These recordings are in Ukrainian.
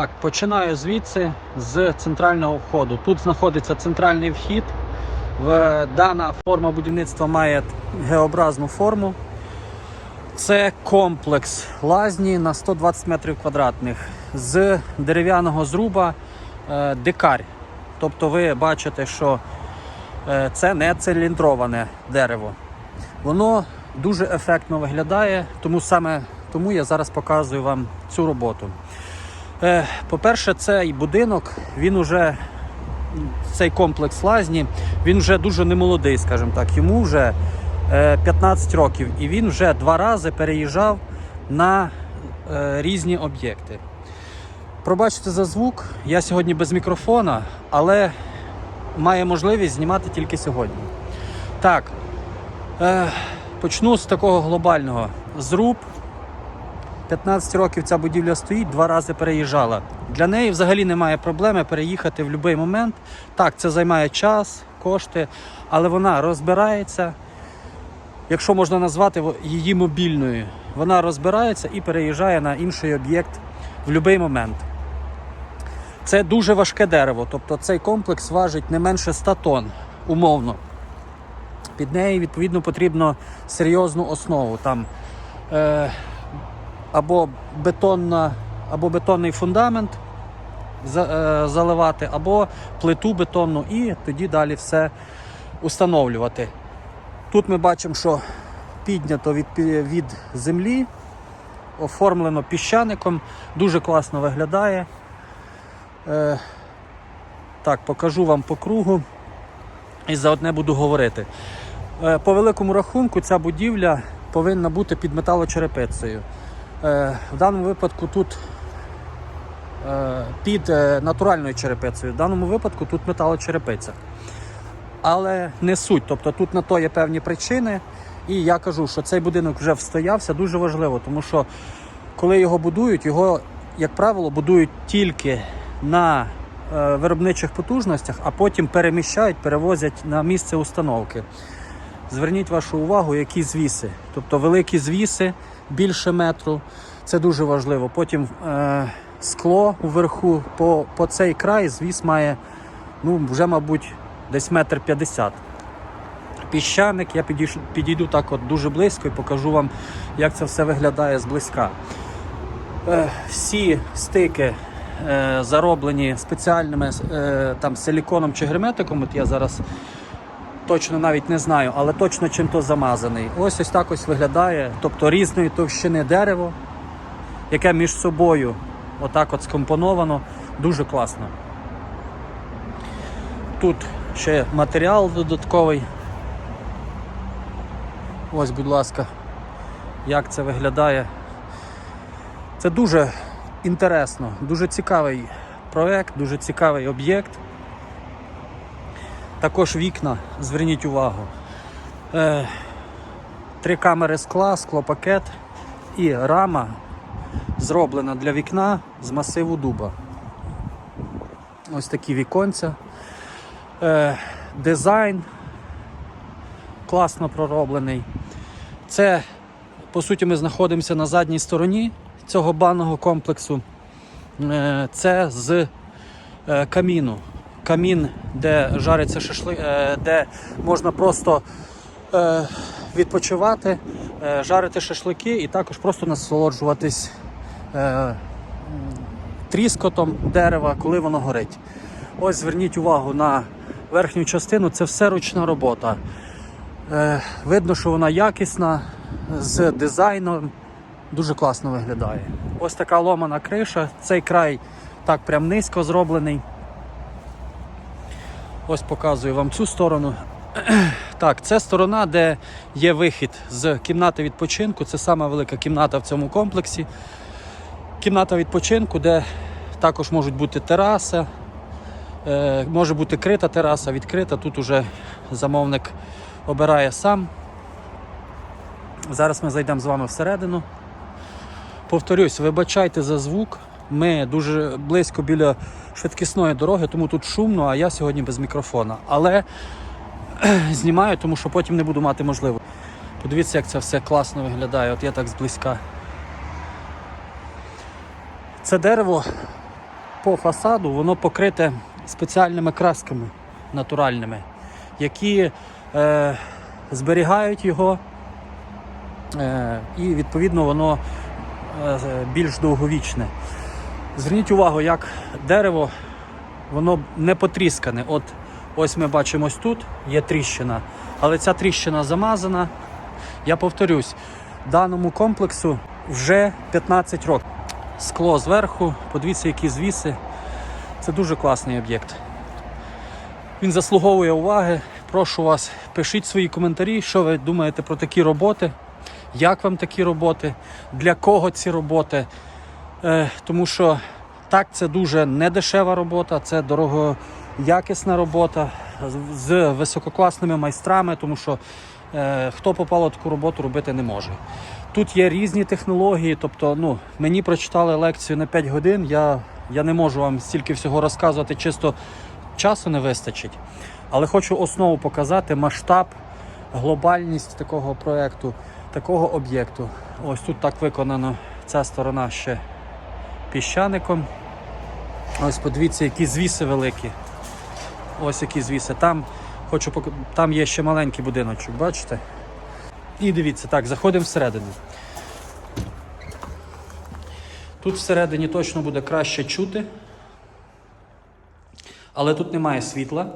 Так, починаю звідси з центрального входу. Тут знаходиться центральний вхід. Дана форма будівництва має геобразну форму. Це комплекс лазні на 120 метрів квадратних з дерев'яного зруба е, дикарь. Тобто ви бачите, що е, це не циліндроване дерево. Воно дуже ефектно виглядає, тому саме тому я зараз показую вам цю роботу. Е, По-перше, цей будинок, він уже, цей комплекс лазні, він вже дуже немолодий, скажімо так. Йому вже е, 15 років, і він вже два рази переїжджав на е, різні об'єкти. Пробачте за звук, я сьогодні без мікрофона, але має можливість знімати тільки сьогодні. Так, е, почну з такого глобального. Зруб 15 років ця будівля стоїть, два рази переїжджала. Для неї взагалі немає проблеми переїхати в будь-який момент. Так, це займає час, кошти, але вона розбирається, якщо можна назвати її мобільною. Вона розбирається і переїжджає на інший об'єкт в будь-який момент. Це дуже важке дерево, тобто цей комплекс важить не менше 100 тонн, умовно. Під неї, відповідно, потрібно серйозну основу. Там, е, або бетонна, або бетонний фундамент е, заливати, або плиту бетонну, і тоді далі все установлювати. Тут ми бачимо, що піднято від, від землі, оформлено піщаником, дуже класно виглядає. Е, так, покажу вам по кругу і заодне буду говорити. Е, По великому рахунку, ця будівля повинна бути під металочерепицею. Е, В даному випадку тут е, під е, натуральною черепицею. В даному випадку тут металочерепиця. Але не суть. Тобто тут на то є певні причини. І я кажу, що цей будинок вже встоявся дуже важливо, тому що коли його будують, його, як правило, будують тільки на виробничих потужностях, а потім переміщають, перевозять на місце установки. Зверніть вашу увагу, які звіси. Тобто великі звіси більше метру. Це дуже важливо. Потім е, скло вверху по, по цей край звіс має ну, вже, мабуть, десь метр п'ятдесят. Піщаник, я підійш- підійду так от дуже близько і покажу вам, як це все виглядає зблизька. Е, всі стики е, зароблені спеціальними е, там, силіконом чи герметиком. От я зараз точно навіть не знаю, але точно чим то замазаний. Ось ось так ось виглядає. Тобто різної товщини дерево, яке між собою отак от скомпоновано, дуже класно. Тут ще матеріал додатковий. Ось, будь ласка, як це виглядає. Це дуже інтересно, дуже цікавий проект, дуже цікавий об'єкт. Також вікна, зверніть увагу. Е, три камери скла, склопакет і рама зроблена для вікна з масиву дуба. Ось такі віконця. Е, дизайн класно пророблений. Це, по суті, ми знаходимося на задній стороні цього банного комплексу. Е, Це з каміну. Камін, де жариться шашли, е, де можна просто е, відпочивати, е, жарити шашлики і також просто насолоджуватись тріскотом дерева, коли воно горить. Ось зверніть увагу на верхню частину, це все ручна робота. Видно, що вона якісна, з дизайном, дуже класно виглядає. Ось така ломана криша, цей край так прям низько зроблений. Ось показую вам цю сторону. Так, це сторона, де є вихід з кімнати відпочинку. Це сама велика кімната в цьому комплексі. Кімната відпочинку, де також можуть бути тераса, е, може бути крита тераса, відкрита. Тут уже замовник обирає сам. Зараз ми зайдемо з вами всередину. Повторюсь, вибачайте за звук. Ми дуже близько біля швидкісної дороги, тому тут шумно, а я сьогодні без мікрофона. Але знімаю, тому що потім не буду мати можливості. Подивіться, як це все класно виглядає. От я так зблизька. Це дерево по фасаду воно покрите спеціальними красками натуральними, які е, зберігають його, е, і відповідно воно е, більш довговічне. Зверніть увагу, як дерево воно не потріскане. От ось ми бачимо ось тут є тріщина, але ця тріщина замазана. Я повторюсь, даному комплексу вже 15 років. Скло зверху, подивіться, які звіси. Це дуже класний об'єкт. Він заслуговує уваги. Прошу вас, пишіть свої коментарі, що ви думаєте про такі роботи, як вам такі роботи, для кого ці роботи. Е, тому що так, це дуже недешева робота, це дорогоякісна робота з- висококласними майстрами, тому що е, хто попало таку роботу робити не може. Тут є різні технології, тобто ну, мені прочитали лекцію на 5 годин, я, я не можу вам стільки всього розказувати, чисто часу не вистачить. Але хочу основу показати, масштаб, глобальність такого проєкту, такого об'єкту. Ось тут так виконано ця сторона ще піщаником. Ось подивіться, які звіси великі. Ось які звіси. Там, хочу пок... Там є ще маленький будиночок, бачите? І дивіться, так, заходимо всередину. Тут всередині точно буде краще чути, але тут немає світла.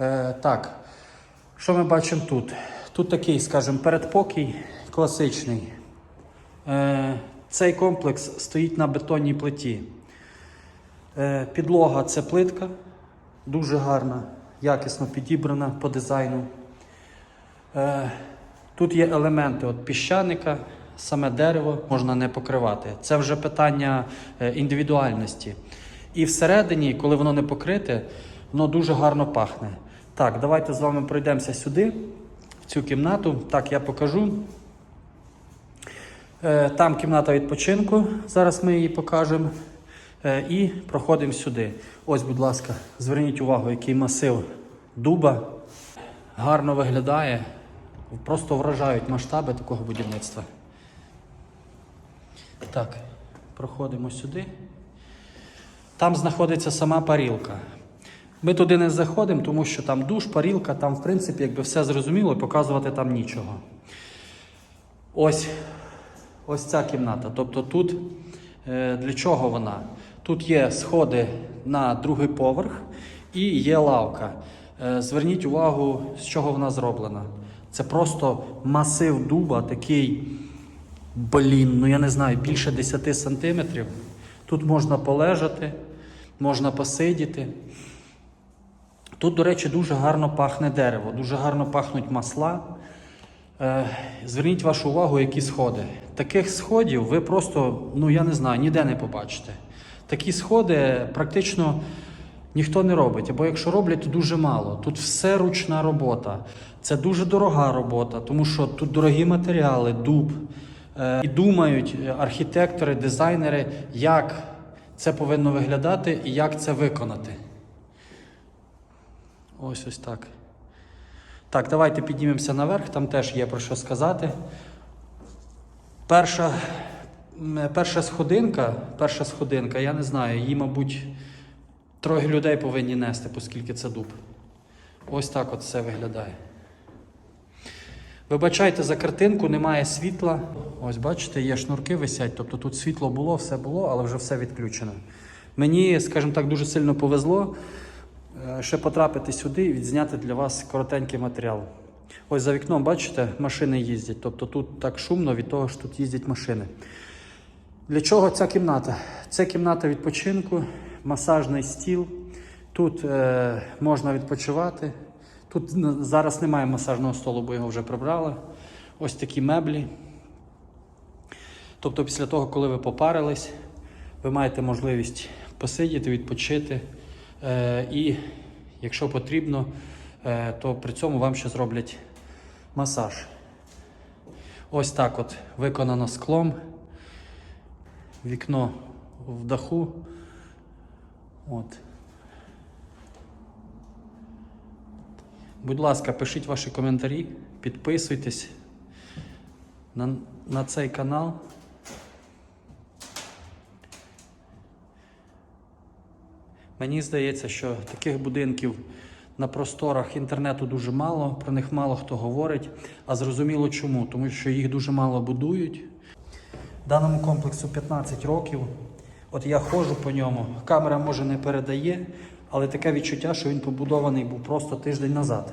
Е, так, що ми бачимо тут? Тут такий, скажімо, передпокій класичний. Е, цей комплекс стоїть на бетонній плиті. Е, підлога це плитка, дуже гарна, якісно підібрана по дизайну. Е, тут є елементи от піщаника, саме дерево можна не покривати. Це вже питання е, індивідуальності. І всередині, коли воно не покрите, воно дуже гарно пахне. Так, давайте з вами пройдемося сюди, в цю кімнату. Так, я покажу. Е, Там кімната відпочинку, зараз ми її покажемо. Е, І проходимо сюди. Ось, будь ласка, зверніть увагу, який масив дуба гарно виглядає. Просто вражають масштаби такого будівництва. Так, проходимо сюди. Там знаходиться сама парілка. Ми туди не заходимо, тому що там душ, парілка, там, в принципі, якби все зрозуміло, показувати там нічого. Ось, ось ця кімната. Тобто тут е, для чого вона? Тут є сходи на другий поверх і є лавка. Е, зверніть увагу, з чого вона зроблена. Це просто масив дуба, такий, блін, ну я не знаю, більше 10 сантиметрів. Тут можна полежати, можна посидіти. Тут, до речі, дуже гарно пахне дерево, дуже гарно пахнуть масла. Е, Зверніть вашу увагу, які сходи. Таких сходів ви просто, ну я не знаю, ніде не побачите. Такі сходи практично ніхто не робить, або якщо роблять, то дуже мало. Тут все ручна робота. Це дуже дорога робота, тому що тут дорогі матеріали, дуб. Е, І думають архітектори, дизайнери, як це повинно виглядати і як це виконати. Ось ось так. Так, давайте піднімемося наверх, там теж є про що сказати. Перша, перша сходинка, перша сходинка, я не знаю, її, мабуть, троє людей повинні нести, оскільки це дуб. Ось так от все виглядає. Вибачайте за картинку, немає світла. Ось бачите, є шнурки висять, тобто тут світло було, все було, але вже все відключено. Мені, скажімо так, дуже сильно повезло е, ще потрапити сюди і відзняти для вас коротенький матеріал. Ось за вікном, бачите, машини їздять. Тобто тут так шумно від того, що тут їздять машини. Для чого ця кімната? Це кімната відпочинку, масажний стіл. Тут е, можна відпочивати. Тут зараз немає масажного столу, бо його вже прибрали. Ось такі меблі. Тобто, після того, коли ви попарились, ви маєте можливість посидіти, відпочити. Е, і якщо потрібно, то при цьому вам ще зроблять масаж. Ось так от виконано склом. Вікно в даху. От. Будь ласка, пишіть ваші коментарі, підписуйтесь на, на цей канал. Мені здається, що таких будинків на просторах інтернету дуже мало, про них мало хто говорить. А зрозуміло чому? Тому що їх дуже мало будують. Даному комплексу 15 років. От я ходжу по ньому. Камера може не передає, але таке відчуття, що він побудований був просто тиждень назад.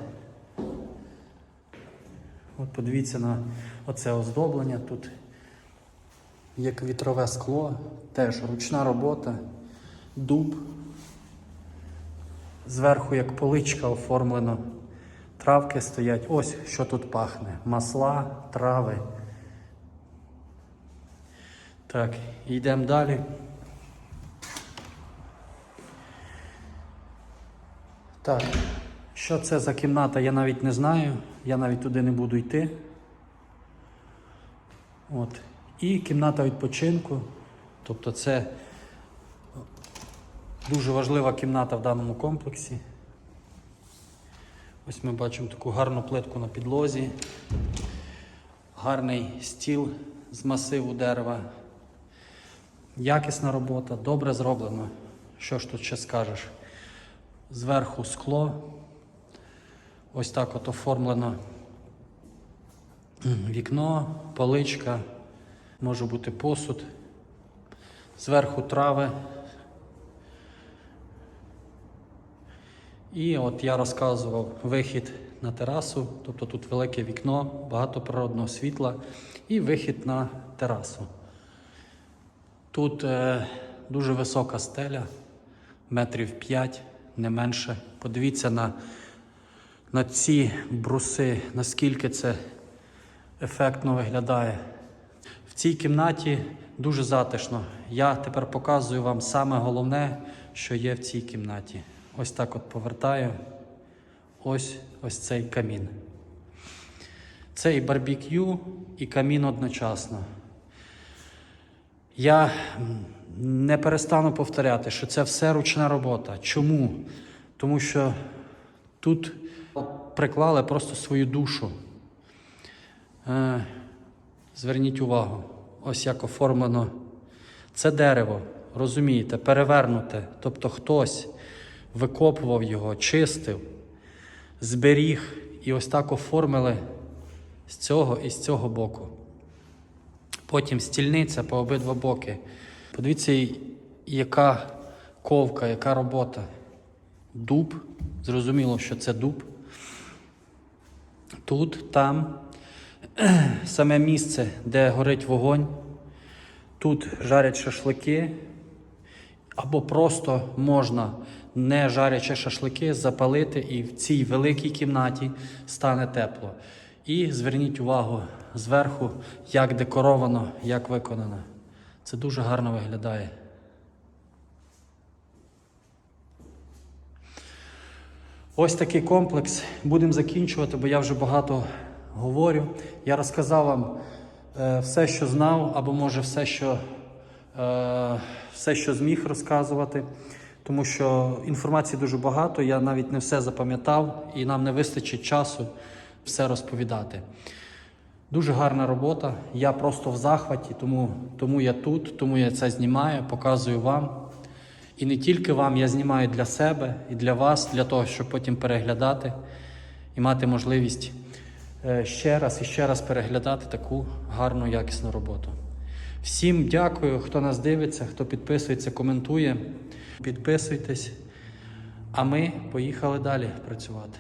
От подивіться на оце оздоблення тут. Як вітрове скло, теж ручна робота, дуб. Зверху як поличка оформлено. Травки стоять. Ось що тут пахне. Масла, трави. Так, йдемо далі. Так, що це за кімната, я навіть не знаю. Я навіть туди не буду йти. От. І кімната відпочинку. Тобто це дуже важлива кімната в даному комплексі. Ось ми бачимо таку гарну плитку на підлозі, гарний стіл з масиву дерева. Якісна робота, добре зроблено. Що ж тут ще скажеш? Зверху скло. Ось так от оформлено вікно, поличка, може бути посуд. Зверху трави. І от я розказував вихід на терасу, тобто тут велике вікно, багато природного світла і вихід на терасу. Тут е, дуже висока стеля, метрів 5, не менше. Подивіться на, на ці бруси, наскільки це ефектно виглядає. В цій кімнаті дуже затишно. Я тепер показую вам саме головне, що є в цій кімнаті. Ось так от повертаю. Ось ось цей камін. Це і барбекю, і камін одночасно. Я не перестану повторяти, що це все ручна робота. Чому? Тому що тут приклали просто свою душу. Е, зверніть увагу, ось як оформлено. Це дерево, розумієте, перевернуте. Тобто хтось викопував його, чистив, зберіг і ось так оформили з цього і з цього боку. Потім стільниця по обидва боки. Подивіться, яка ковка, яка робота. Дуб. Зрозуміло, що це дуб. Тут, там саме місце, де горить вогонь. Тут жарять шашлики. Або просто можна, не жарячи шашлики, запалити і в цій великій кімнаті стане тепло. І зверніть увагу зверху, як декоровано, як виконано. Це дуже гарно виглядає. Ось такий комплекс. Будемо закінчувати, бо я вже багато говорю. Я розказав вам е, все, що знав, або може все, що, е, все, що зміг розказувати. Тому що інформації дуже багато, я навіть не все запам'ятав, і нам не вистачить часу все розповідати. Дуже гарна робота. Я просто в захваті, тому, тому я тут, тому я це знімаю, показую вам. І не тільки вам, я знімаю для себе і для вас, для того, щоб потім переглядати і мати можливість е, ще раз і ще раз переглядати таку гарну, якісну роботу. Всім дякую, хто нас дивиться, хто підписується, коментує. Підписуйтесь. А ми поїхали далі працювати.